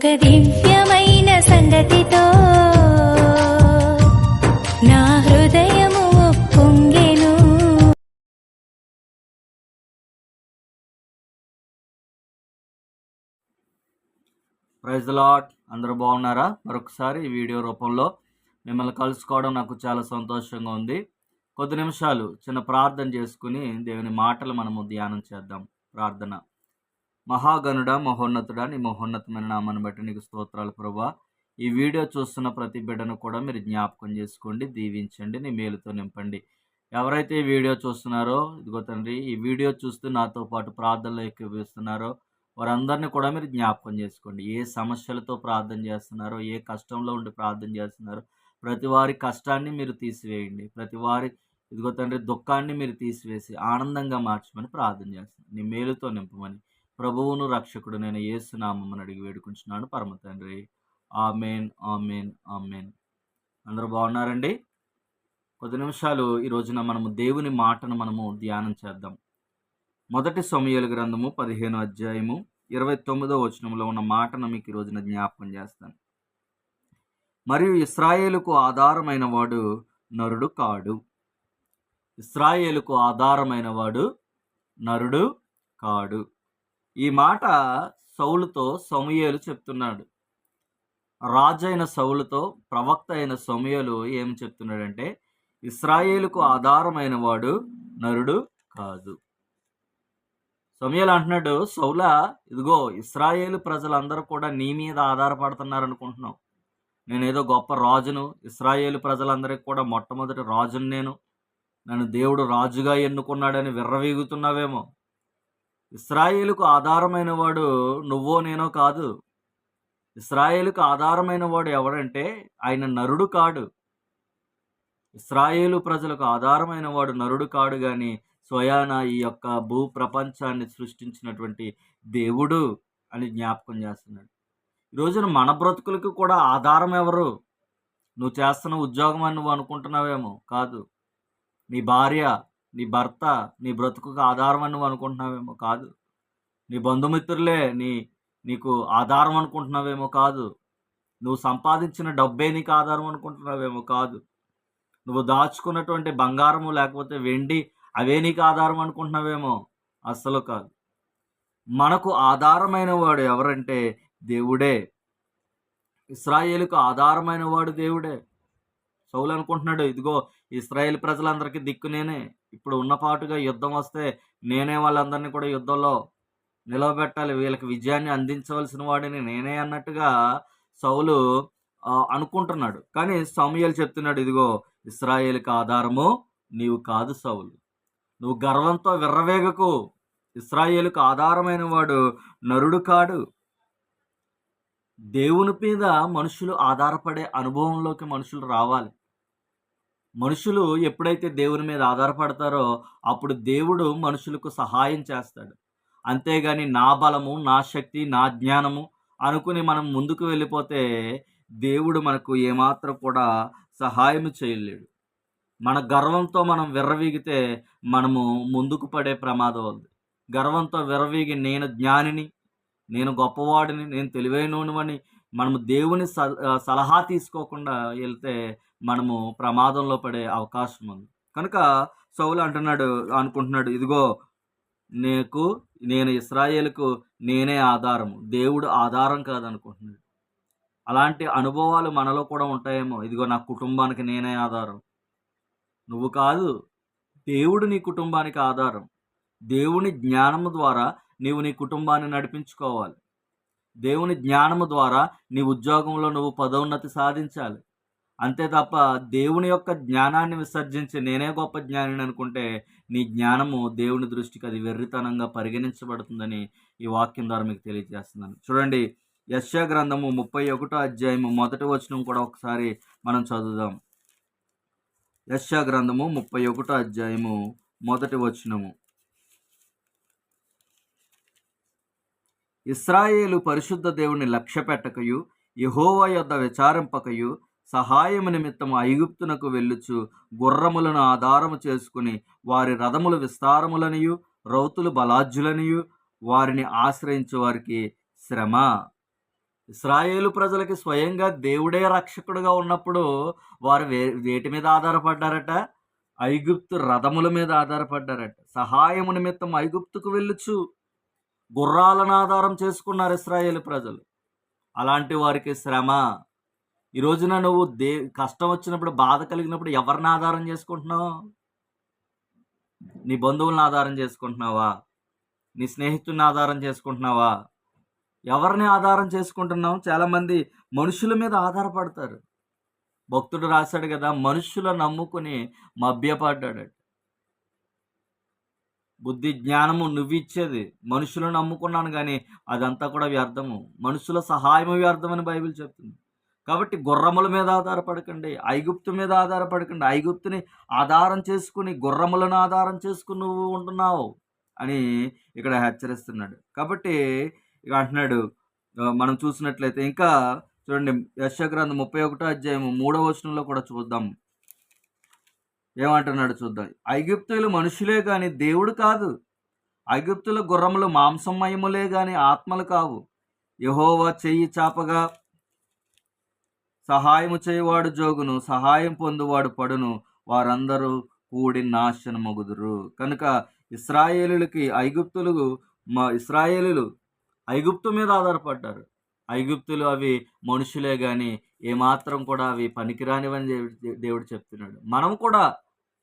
ఒక దివ్యమైన సంగతితో నా హృదయము పొంగెను ప్రైజ్ లాట్ అందరూ బాగున్నారా? మరొకసారి ఈ వీడియో రూపంలో మిమ్మల్ని కలుసుకోవడం నాకు చాలా సంతోషంగా ఉంది. కొద్ది నిమిషాలు చిన్న ప్రార్థన చేసుకుని దేవుని మాటలు మనము ధ్యానం చేద్దాం. ప్రార్థన. మహాగణుడ మహోన్నతుడా నీ మహోన్నతమైన నామాన్ని బట్టి నీకు స్తోత్రాలు ప్రభా. ఈ వీడియో చూస్తున్న ప్రతి బిడ్డను కూడా మీరు జ్ఞాపకం చేసుకోండి దీవించండి నీ మేలుతో నింపండి. ఎవరైతే ఈ వీడియో చూస్తున్నారో ఇదిగో తండ్రి ఈ వీడియో చూస్తూ నాతో పాటు ప్రార్థనలు ఎక్కువిస్తున్నారో వారందరినీ కూడా మీరు జ్ఞాపకం చేసుకోండి. ఏ సమస్యలతో ప్రార్థన చేస్తున్నారో ఏ కష్టంలో ఉండి ప్రార్థన చేస్తున్నారో ప్రతి వారి కష్టాన్ని మీరు తీసివేయండి. ప్రతి వారి ఇదిగో తండ్రి దుఃఖాన్ని మీరు తీసివేసి ఆనందంగా మార్చమని ప్రార్థన చేస్తున్నాను నీ మేలుతో నింపమని. ప్రభువును రక్షకుడు నేను ఏసునామని అడిగి వేడుకుంటున్నాను పరమ తండ్రి. Amen amen amen. అందరూ బాగున్నారండి? కొద్ది నిమిషాలు ఈ రోజున మనము దేవుని మాటను మనము ధ్యానం చేద్దాం. మొదటి సమయాల గ్రంథము పదిహేను అధ్యాయము ఇరవై తొమ్మిదో వచనంలో ఉన్న మాటను మీకు ఈ రోజున జ్ఞాపకం చేస్తాను. మరియు ఇస్రాయేలుకు ఆధారమైన వాడు నరుడు కాడు. ఇస్రాయేలుకు ఆధారమైన వాడు నరుడు కాడు. ఈ మాట సౌలుతో సమూయేలు చెప్తున్నాడు. రాజైన సౌలుతో ప్రవక్త అయిన సమూయేలు ఏం చెప్తున్నాడంటే ఇస్రాయేలుకు ఆధారమైన వాడు నరుడు కాదు. సమయాలు అంటున్నాడు సౌల ఇదిగో ఇస్రాయేలు ప్రజలందరూ కూడా నీ మీద ఆధారపడుతున్నారు అనుకుంటున్నావు. నేనేదో గొప్ప రాజును ఇస్రాయేలు ప్రజలందరికీ కూడా మొట్టమొదటి రాజును నేను. నన్ను దేవుడు రాజుగా ఎన్నుకున్నాడని విర్రవీగుతున్నావేమో. ఇస్రాయేలుకు ఆధారమైన వాడు నువ్వో నేనో కాదు. ఇస్రాయేలుకు ఆధారమైన వాడు ఎవడంటే ఆయన నరుడు కాడు. ఇస్రాయేలు ప్రజలకు ఆధారమైన వాడు నరుడు కాడు కానీ స్వయాన ఈ యొక్క భూ ప్రపంచాన్ని సృష్టించినటువంటి దేవుడు అని జ్ఞాపకం చేస్తున్నాడు. ఈ రోజున మన బ్రతుకులకు కూడా ఆధారం ఎవరు? నువ్వు చేస్తున్న ఉద్యోగం అని నువ్వు అనుకుంటున్నావేమో? కాదు. నీ భార్య నీ భర్త నీ బ్రతుకుకు ఆధారం అని నువ్వు అనుకుంటున్నావేమో కాదు. నీ బంధుమిత్రులే నీ నీకు ఆధారం అనుకుంటున్నావేమో కాదు. నువ్వు సంపాదించిన డబ్బే నీకు ఆధారం అనుకుంటున్నావేమో కాదు. నువ్వు దాచుకున్నటువంటి బంగారము లేకపోతే వెండి అవే నీకు ఆధారం అనుకుంటున్నావేమో అస్సలు కాదు. మనకు ఆధారమైన వాడు ఎవరంటే దేవుడే. ఇస్రాయేలుకు ఆధారమైన వాడు దేవుడే. సౌలు అనుకుంటున్నాడు ఇదిగో ఇస్రాయేల్ ప్రజలందరికీ దిక్కు నేనే. ఇప్పుడు ఉన్నపాటుగా యుద్ధం వస్తే నేనే వాళ్ళందరినీ కూడా యుద్ధంలో నిలవబెట్టాలి. వీళ్ళకి విజయాన్ని అందించవలసిన వాడిని నేనే అన్నట్టుగా సౌలు అనుకుంటున్నాడు. కానీ సమయాలు చెప్తున్నాడు ఇదిగో ఇస్రాయేల్కి ఆధారము నీవు కాదు సౌలు. నువ్వు గర్వంతో విర్రవేగకు ఇస్రాయేలుకు ఆధారమైన వాడు నరుడు కాడు. దేవుని మీద మనుషులు ఆధారపడే అనుభవంలోకి మనుషులు రావాలి. మనుషులు ఎప్పుడైతే దేవుని మీద ఆధారపడతారో అప్పుడు దేవుడు మనుషులకు సహాయం చేస్తాడు. అంతేగాని నా బలము నా శక్తి నా జ్ఞానము అనుకుని మనం ముందుకు వెళ్ళిపోతే దేవుడు మనకు ఏమాత్రం కూడా సహాయం చేయలేడు. మన గర్వంతో మనం విర్రవీగితే మనము ముందుకు పడే ప్రమాదం ఉంది. గర్వంతో విర్రవీగి నేను జ్ఞానిని నేను గొప్పవాడిని నేను తెలివైనవని మనము దేవుని స- సలహా తీసుకోకుండా వెళ్తే మనము ప్రమాదంలో పడే అవకాశం ఉంది. కనుక సౌలు అంటున్నాడు అనుకుంటున్నాడు ఇదిగో నీకు నేను ఇస్రాయేల్కు నేనే ఆధారము. దేవుడు ఆధారం కాదనుకుంటున్నాడు. అలాంటి అనుభవాలు మనలో కూడా ఉంటాయేమో. ఇదిగో నా కుటుంబానికి నేనే ఆధారం. నువ్వు కాదు దేవుడు నీ కుటుంబానికి ఆధారం. దేవుని జ్ఞానము ద్వారా నీవు నీ కుటుంబాన్ని నడిపించుకోవాలి. దేవుని జ్ఞానము ద్వారా నీ ఉద్యోగంలో నువ్వు పదోన్నతి సాధించాలి. అంతే తప్ప దేవుని యొక్క జ్ఞానాన్ని విసర్జించి నేనే గొప్ప జ్ఞానిని అనుకుంటే నీ జ్ఞానము దేవుని దృష్టికి అది వెర్రితనంగా పరిగణించబడుతుందని ఈ వాక్యం ద్వారా మీకు తెలియజేస్తున్నాను. చూడండి యశ్యా గ్రంథము ముప్పై ఒకటో అధ్యాయము మొదటి వచనం కూడా ఒకసారి మనం చదువుదాం. యశ్యా గ్రంథము ముప్పై ఒకటో అధ్యాయము మొదటి వచనము. ఇస్రాయేలు పరిశుద్ధ దేవుని లక్ష్య పెట్టకయు యహోవా యొద్ద విచారింపకయు సహాయము నిమిత్తము ఐగుప్తునకు వెళ్ళుచు గుర్రములను ఆధారము చేసుకుని వారి రథములు విస్తారములనియు రౌతులు బలాజ్యులనియు వారిని ఆశ్రయించే వారికి శ్రమ. ఇస్రాయేలు ప్రజలకి స్వయంగా దేవుడే రక్షకుడుగా ఉన్నప్పుడు వారు వే వేటి మీద ఆధారపడ్డారట? ఐగుప్తు రథముల మీద ఆధారపడ్డారట. సహాయము నిమిత్తం ఐగుప్తుకు వెళ్ళుచు గుర్రాలను ఆధారం చేసుకున్నారు ఇస్రాయేల్ ప్రజలు. అలాంటి వారికి శ్రమ. ఈ రోజున నువ్వు దే కష్టం వచ్చినప్పుడు బాధ కలిగినప్పుడు ఎవరిని ఆధారం చేసుకుంటున్నావు? నీ బంధువులను ఆధారం చేసుకుంటున్నావా? నీ స్నేహితుడిని ఆధారం చేసుకుంటున్నావా? ఎవరిని ఆధారం చేసుకుంటున్నావు? చాలామంది మనుషుల మీద ఆధారపడతారు. భక్తుడు రాశాడు కదా మనుషుల నమ్ముకుని మభ్యపడ్డాడు బుద్ధి జ్ఞానము నువ్వు ఇచ్చేది మనుషులను నమ్ముకున్నాను కానీ అదంతా కూడా వ్యర్థము. మనుషుల సహాయము వ్యర్థమని బైబిల్ చెప్తుంది. కాబట్టి గుర్రముల మీద ఆధారపడకండి. ఐగుప్తు మీద ఆధారపడకండి. ఐగుప్తుని ఆధారం చేసుకుని గుర్రములను ఆధారం చేసుకుని నువ్వు ఉంటున్నావు అని ఇక్కడ హెచ్చరిస్తున్నాడు. కాబట్టి ఇక అంటున్నాడు మనం చూసినట్లయితే ఇంకా చూడండి యశగ్రంథం ముప్పై ఒకటో అధ్యాయం మూడవ వచనంలో కూడా చూద్దాం. ఏమంటున్నాడు చూద్దాం. ఐగుప్తులు మనుషులే కానీ దేవుడు కాదు. ఐగుప్తుల గుర్రములు మాంసమయములే కానీ ఆత్మలు కావు. యహోవా చెయ్యి చాపగా సహాయము చేయవాడు జోగును సహాయం పొందువాడు పడును వారందరూ కూడి నాశనమగుదురు. కనుక ఇస్రాయేలులకి ఐగుప్తులు మా ఇస్రాయేలులు ఐగుప్తు మీద ఆధారపడ్డారు. ఐగుప్తులు అవి మనుషులే కానీ ఏమాత్రం కూడా అవి పనికిరానివని దేవుడు దేవుడు చెప్తున్నాడు. మనం కూడా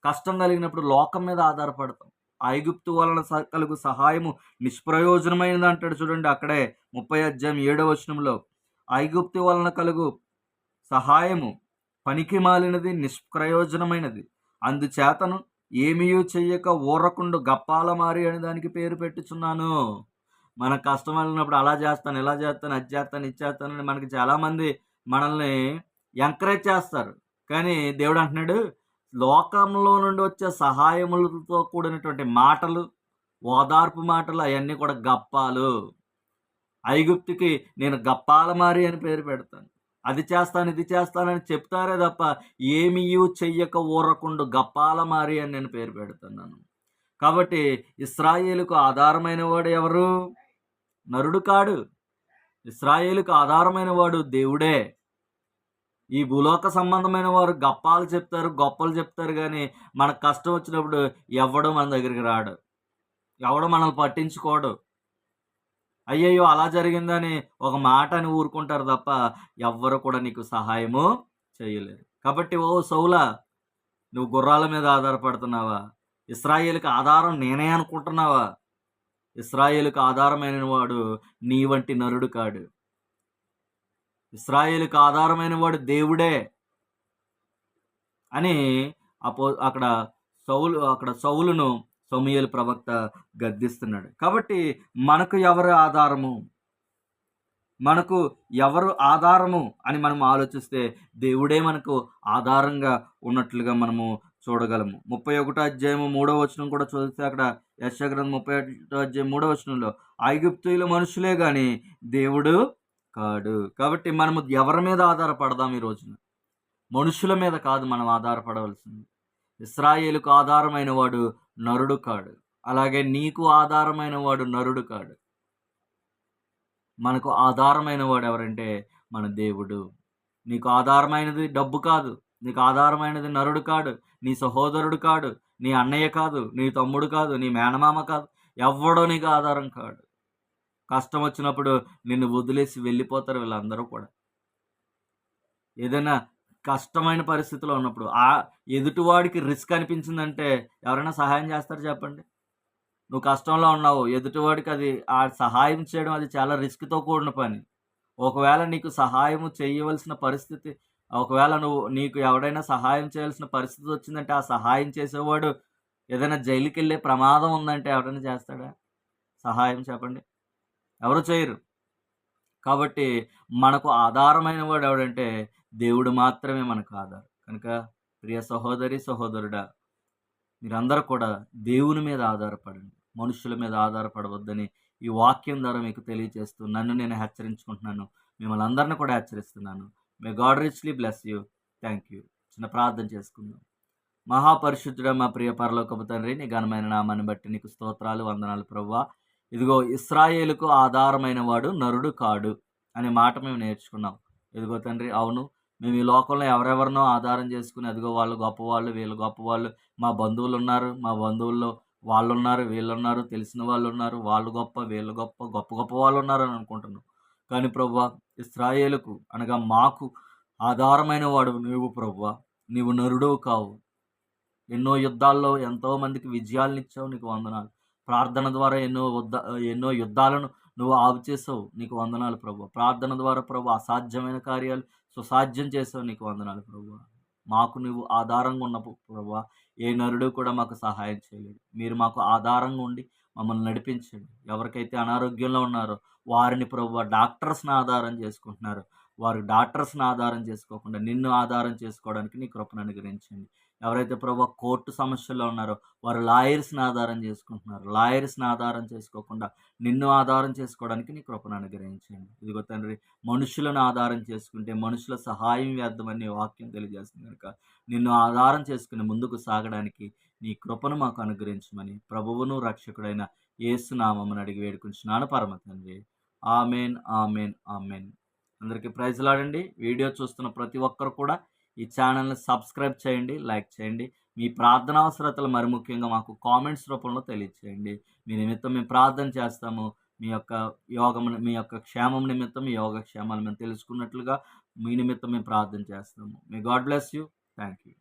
కష్టం కలిగినప్పుడు లోకం మీద ఆధారపడతాం. ఐగుప్తు వలన కలుగు సహాయము నిష్ప్రయోజనమైనది అంటాడు చూడండి అక్కడే ముప్పై అధ్యాయం ఏడవ వచనంలో. ఐగుప్తు వలన కలుగు సహాయము పనికి మాలినది నిష్ప్రయోజనమైనది. అందుచేతను ఏమీయూ చెయ్యక ఊరకుండు గప్పాల మారి అని దానికి పేరు పెట్టుచున్నాను. మన కష్టం వెళ్ళినప్పుడు అలా చేస్తాను ఇలా చేస్తాను అది చేస్తాను ఇది చేస్తానని మనకి చాలామంది మనల్ని ఎంకరేజ్ చేస్తారు. కానీ దేవుడు అంటున్నాడు లోకంలో నుండి వచ్చే సహాయములతో కూడినటువంటి మాటలు ఓదార్పు మాటలు అవన్నీ కూడా గప్పాలు. ఐగుప్తికి నేను గప్పాల మారి అని పేరు పెడతాను. అది చేస్తాను ఇది చేస్తానని చెప్తారే తప్ప ఏమీ చెయ్యక ఊరకుండు గప్పాల మారి అని నేను పేరు పెడుతున్నాను. కాబట్టి ఇస్రాయేలుకు ఆధారమైన వాడు ఎవరు? నరుడు కాడు. ఇస్రాయేలుకు ఆధారమైన వాడు దేవుడే. ఈ భూలోక సంబంధమైన వారు గప్పాలు చెప్తారు గొప్పలు చెప్తారు కానీ మనకు కష్టం వచ్చినప్పుడు ఎవడు మన దగ్గరికి రాడు? ఎవడు మనల్ని పట్టించుకోడు? అయ్యయ్యో అలా జరిగిందని ఒక మాట అని ఊరుకుంటారు తప్ప ఎవ్వరు కూడా నీకు సహాయము చేయలేరు. కాబట్టి ఓ సౌలా నువ్వు గుర్రాల మీద ఆధారపడుతున్నావా? ఇస్రాయేల్కి ఆధారం నేనే అనుకుంటున్నావా? ఇస్రాయేలుకు ఆధారమైన వాడు నీ వంటి నరుడు కాడు. ఇస్రాయేల్కి ఆధారమైన వాడు దేవుడే అని అపో అక్కడ సౌలు అక్కడ సౌలును సమూయేలు ప్రవక్త గద్దిస్తున్నాడు. కాబట్టి మనకు ఎవరు ఆధారము? మనకు ఎవరు ఆధారము అని మనం ఆలోచిస్తే దేవుడే మనకు ఆధారంగా ఉన్నట్లుగా మనము చూడగలము. ముప్పై ఒకటో అధ్యాయము మూడో వచనం కూడా చదివితే అక్కడ యశగ్రంథం ముప్పై ఒకటో అధ్యాయం మూడో వచనంలో ఐగుప్తుల మనుషులే కానీ దేవుడు కాడు. కాబట్టి మనము ఎవరి మీద ఆధారపడదాం ఈ రోజున? మనుషుల మీద కాదు మనం ఆధారపడవలసింది. ఇస్రాయేలుకు ఆధారమైన వాడు నరుడు కాడు. అలాగే నీకు ఆధారమైన వాడు నరుడు కాడు. మనకు ఆధారమైన వాడు ఎవరంటే మన దేవుడు. నీకు ఆధారమైనది డబ్బు కాదు. నీకు ఆధారమైనది నరుడు కాడు. నీ సహోదరుడు కాడు. నీ అన్నయ్య కాదు. నీ తమ్ముడు కాదు. నీ మేనమామ కాదు. ఎవడో నీకు ఆధారం కాడు. కష్టం వచ్చినప్పుడు నిన్ను వదిలేసి వెళ్ళిపోతారు వీళ్ళందరూ కూడా. ఏదైనా కష్టమైన పరిస్థితిలో ఉన్నప్పుడు ఆ ఎదుటివాడికి రిస్క్ అనిపించిందంటే ఎవరైనా సహాయం చేస్తారు చెప్పండి? నువ్వు కష్టంలో ఉన్నావు ఎదుటివాడికి అది ఆ సహాయం చేయడం అది చాలా రిస్క్తో కూడిన పని. ఒకవేళ నీకు సహాయం చేయవలసిన పరిస్థితి ఒకవేళ నువ్వు నీకు ఎవడైనా సహాయం చేయాల్సిన పరిస్థితి వచ్చిందంటే ఆ సహాయం చేసేవాడు ఏదైనా జైలుకి వెళ్ళే ప్రమాదం ఉందంటే ఎవరైనా చేస్తాడా? సహాయం చెప్పండి. ఎవరు చేయరు. కాబట్టి మనకు ఆధారమైన వాడు ఎవడంటే దేవుడు మాత్రమే మనకు ఆధారం. కనుక ప్రియ సహోదరి సహోదరుడా మీరందరూ కూడా దేవుని మీద ఆధారపడండి. మనుషుల మీద ఆధారపడవద్దని ఈ వాక్యం ద్వారా మీకు తెలియజేస్తూ నన్ను నేను హెచ్చరించుకుంటున్నాను. మిమ్మల్ని అందరిని కూడా హెచ్చరిస్తున్నాను. May God richly bless you thank you చిన్న ప్రార్థన చేసుకుందాం. మహాపరిశుద్ధుడ మా ప్రియ పరలోకపు తండ్రి నీ ఘనమైన నామాన్ని బట్టి నీకు స్తోత్రాలు వందనాలు ప్రవ్వా. ఇదిగో ఇస్రాయేలుకు ఆధారమైన వాడు నరుడు కాడు అనే మాట మేము నేర్చుకున్నాం. ఇదిగో తండ్రి అవును మేము ఈ లోకంలో ఎవరెవరినో ఆధారం చేసుకుని అదిగో వాళ్ళు గొప్పవాళ్ళు వీళ్ళు గొప్పవాళ్ళు మా బంధువులు ఉన్నారు మా బంధువుల్లో వాళ్ళు ఉన్నారు వీళ్ళు ఉన్నారు తెలిసిన వాళ్ళు ఉన్నారు వాళ్ళు గొప్ప వీళ్ళు గొప్ప గొప్ప గొప్ప వాళ్ళు ఉన్నారు అని అనుకుంటున్నాం. కానీ ప్రభు ఇస్రాయేలుకు అనగా మాకు ఆధారమైన వాడు నువ్వు ప్రభు. నీవు నరుడవు కావు. ఎన్నో యుద్ధాల్లో ఎంతో మందికి విజయాలను ఇచ్చావు నీకు వందనాలు. ప్రార్థన ద్వారా ఎన్నో యుద్ధ ఎన్నో యుద్ధాలను నువ్వు ఆపు చేసావు నీకు వందనాలు ప్రభు. ప్రార్థన ద్వారా ప్రభు అసాధ్యమైన కార్యాలు సుసాధ్యం చేసావు నీకు వందనాలు ప్రభు. మాకు నువ్వు ఆధారంగా ఉన్న ప్రభు ఏ నరుడు కూడా మాకు సహాయం చేయలేడు మీరు మాకు ఆధారంగా ఉండి మమ్మల్ని నడిపించండి. ఎవరికైతే అనారోగ్యంలో ఉన్నారో వారిని ప్రభు డాక్టర్స్ని ఆధారం చేసుకుంటున్నారు వారు డాక్టర్స్ని ఆధారం చేసుకోకుండా నిన్ను ఆధారం చేసుకోవడానికి నీ కృపను అనుగ్రహించండి. ఎవరైతే ప్రభు కోర్టు సమస్యల్లో ఉన్నారో వారు లాయర్స్ని ఆధారం చేసుకుంటున్నారు. లాయర్స్ని ఆధారం చేసుకోకుండా నిన్ను ఆధారం చేసుకోవడానికి నీ కృపను అనుగ్రహించండి. ఇదిగో తండ్రి మనుషులను ఆధారం చేసుకుంటే మనుషుల సహాయం వ్యర్థమని వాక్యం తెలియజేస్తుంది కనుక నిన్ను ఆధారం చేసుకుని ముందుకు సాగడానికి నీ కృపను మాకు అనుగ్రహించమని ప్రభువును రక్షకుడైన ఏసునామని అడిగి వేడుకుంటున్నాను పరమ తండ్రి ఆమెన్ ఆమెన్ ఆమెన్. అందరికీ ప్రైజ్లాడండి. వీడియో చూస్తున్న ప్రతి ఒక్కరు కూడా ఈ ఛానల్ని సబ్స్క్రైబ్ చేయండి లైక్ చేయండి. మీ ప్రార్థన అవసరతలు మరి ముఖ్యంగా మాకు కామెంట్స్ రూపంలో తెలియచేయండి. మీ నిమిత్తం మేము ప్రార్థన చేస్తాము. మీ యొక్క యోగం మీ యొక్క క్షేమం నిమిత్తం మీ యోగ క్షేమాలు మేము తెలుసుకున్నట్లుగా మీ నిమిత్తం మేము ప్రార్థన చేస్తాము. May God bless you thank you